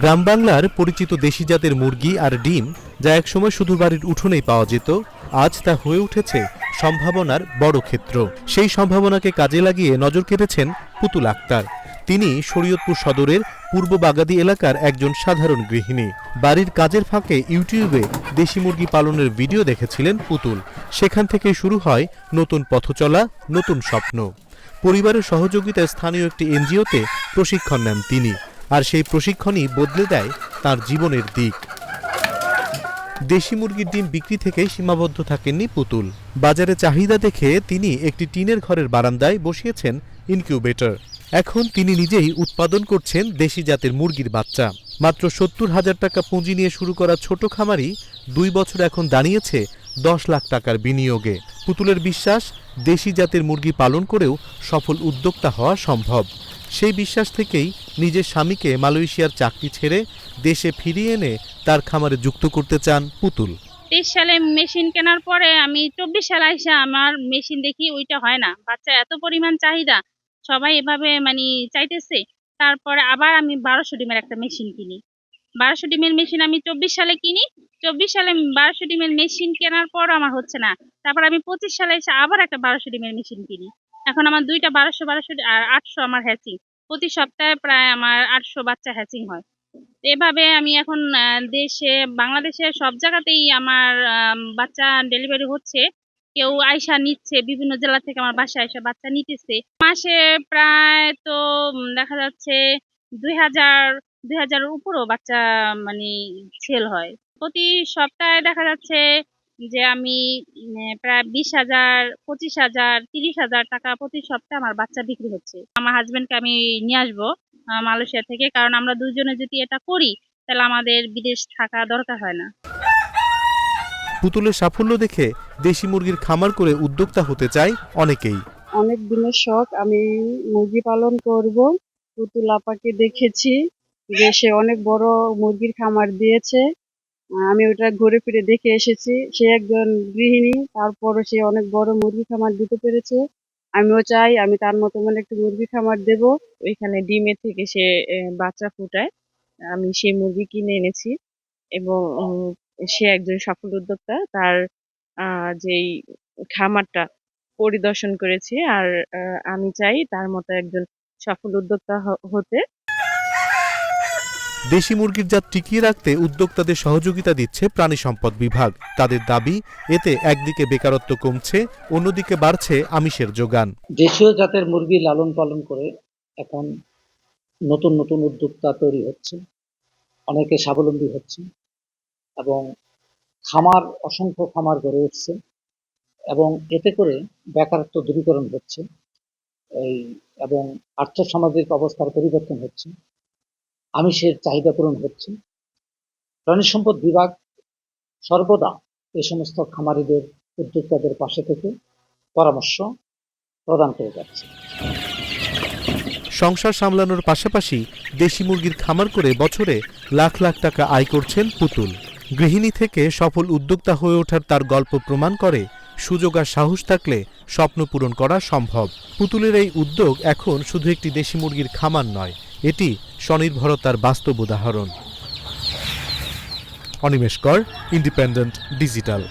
গ্রাম বাংলার পরিচিত দেশি জাতের মুরগি আর ডিম যা একসময় শুধু বাড়ির উঠোনেই পাওয়া যেত, আজ তা হয়ে উঠেছে সম্ভাবনার বড় ক্ষেত্র। সেই সম্ভাবনাকে কাজে লাগিয়ে নজর কেড়েছেন পুতুল আক্তার। তিনি শরীয়তপুর সদরের পূর্ব বাগাদি এলাকার একজন সাধারণ গৃহিণী। বাড়ির কাজের ফাঁকে ইউটিউবে দেশি মুরগি পালনের ভিডিও দেখেছিলেন পুতুল। সেখান থেকে শুরু হয় নতুন পথচলা, নতুন স্বপ্ন। পরিবারের সহযোগিতায় স্থানীয় একটি এনজিওতে প্রশিক্ষণ নেন তিনি, আর সেই প্রশিক্ষণই বদলে দেয় তার জীবনের দিক। দেশি মুরগির ডিম বিক্রি থেকে সীমাবদ্ধ থাকেননি পুতুল। বাজারে চাহিদা দেখে তিনি একটি টিনের ঘরের বারান্দায় বসিয়েছেন ইনকিউবেটর। এখন তিনি নিজেই উৎপাদন করছেন দেশি জাতের মুরগির বাচ্চা। মাত্র সত্তর হাজার টাকা পুঁজি নিয়ে শুরু করা ছোট খামারি দুই বছর এখন দাঁড়িয়েছে দশ লাখ টাকার বিনিয়োগে। পুতুলের বিশ্বাস দেশি জাতের মুরগি পালন করেও সফল উদ্যোক্তা হওয়া সম্ভব। সেই বিশ্বাস থেকেই নিজের স্বামীকে মালয়েশিয়ার চাকরি ছেড়ে দেশে ফিরিয়ে এনে তার খামারে যুক্ত করতে চান পুতুল। তেইশ সালে মেশিন কেনার পরে আমি চব্বিশ সালে এসে আমার মেশিন দেখি ওইটা হয় না। বাচ্চা এত পরিমাণ চাহিদা, সবাই এভাবে মানে চাইতেছে। তারপরে আবার আমি বারোশো ডিমের একটা মেশিন কিনি। বারোশো ডিমের মেশিন আমি চব্বিশ সালে কিনি। চব্বিশ সালে বারোশো ডিমের মেশিন কেনার পর আমার হচ্ছে না। তারপর আমি পঁচিশ সালে এসে আবার একটা বারোশো ডিমের মেশিন কিনি। এখন আমার দুইটা বারোশো বারোশো আর আটশো আমার হ্যাচিং প্রতি সপ্তাহে প্রায় আমার আটশো বাচ্চা হ্যাচিং হয়। এভাবে আমি এখন দেশে বাংলাদেশে সব জায়গাতেই আমার আম, বাচ্চা ডেলিভারি হচ্ছে। কেউ আয়সা নিচ্ছে বিভিন্ন জেলা থেকে আমার বাসায় এসে বাচ্চা নিতেছে। মাসে প্রায় তো দেখা যাচ্ছে দুই হাজার দুই হাজারের উপরও বাচ্চা মানে সেল হয়। প্রতি সপ্তাহে দেখা যাচ্ছে যে আমি প্রায় বিশ হাজার পঁচিশ হাজার তিরিশ হাজার টাকা প্রতি সপ্তাহে আমার বাচ্চা বিক্রি হচ্ছে। আমার হাজবেন্ডকে আমি নিয়ে আসব মালয়েশিয়া থেকে। কারণ আমরা দুজনে যদি এটা করি তাহলে আমাদের বিদেশ থাকা দরকার হয় না। পুতুলের সাফল্য দেখে দেশি মুরগির খামার করে উদ্যোক্তা হতে চায় অনেকেই। অনেক দিনের শখ আমি মুরগি পালন করব। পুতুল আপাকে দেখেছি। যে সে অনেক বড় মুরগির খামার দিয়েছে। আমি ওটা ঘুরে ফিরে দেখে এসেছি। সে একজন গৃহিণী, তারপরও সে অনেক বড় মুরগি খামার দিতে পেরেছে। আমিও চাই, আমি তার মতো মানে একটু মুরগি খামার দেব। ওইখানে ডিমের থেকে সে বাচ্চা ফুটায়। আমি সেই মুরগি কিনে এনেছি এবং সে একজন সফল উদ্যোক্তা। তার যেই খামারটা পরিদর্শন করেছি। আর আমি চাই তার মতো একজন সফল উদ্যোক্তা হতে। দেশি মুরগির জাত টিকিয়ে রাখতে উদ্যোক্তাদের সহযোগিতা দিচ্ছে প্রাণী সম্পদ বিভাগ। তাদের দাবি, এতে একদিকে বেকারত্ব কমছে, অন্যদিকে বাড়ছে আমিষের যোগান। দেশীয় জাতের মুরগি লালন পালন করে এখন নতুন নতুন উদ্যোক্তা তৈরি হচ্ছে, অনেকে স্বাবলম্বী হচ্ছে এবং খামার, অসংখ্য খামার গড়ে উঠছে এবং এতে করে বেকারত্ব দূরীকরণ হচ্ছে, এই এবং আর্থসামাজিক অবস্থার পরিবর্তন হচ্ছে। আমিষের চাহিদা পূরণ হচ্ছে প্রাণী সম্পদ বিভাগ সর্বদা এ সমস্ত খামারিদের, উদ্যোক্তাদের পাশে থেকে পরামর্শ প্রদান করে যাচ্ছে। সংসার সামলানোর পাশাপাশি দেশি মুরগির খামার করে বছরে লাখ লাখ টাকা আয় করছেন পুতুল। গৃহিণী থেকে সফল উদ্যোক্তা হয়ে ওঠার তার গল্প প্রমাণ করে সুযোগ আর সাহস থাকলে স্বপ্ন পূরণ করা সম্ভব। পুতুলের এই উদ্যোগ এখন শুধু একটি দেশি মুরগির খামার নয় এটি স্বনির্ভরতার বাস্তব উদাহরণ। অনিমেষ কর ইন্ডিপেন্ডেন্ট ডিজিটাল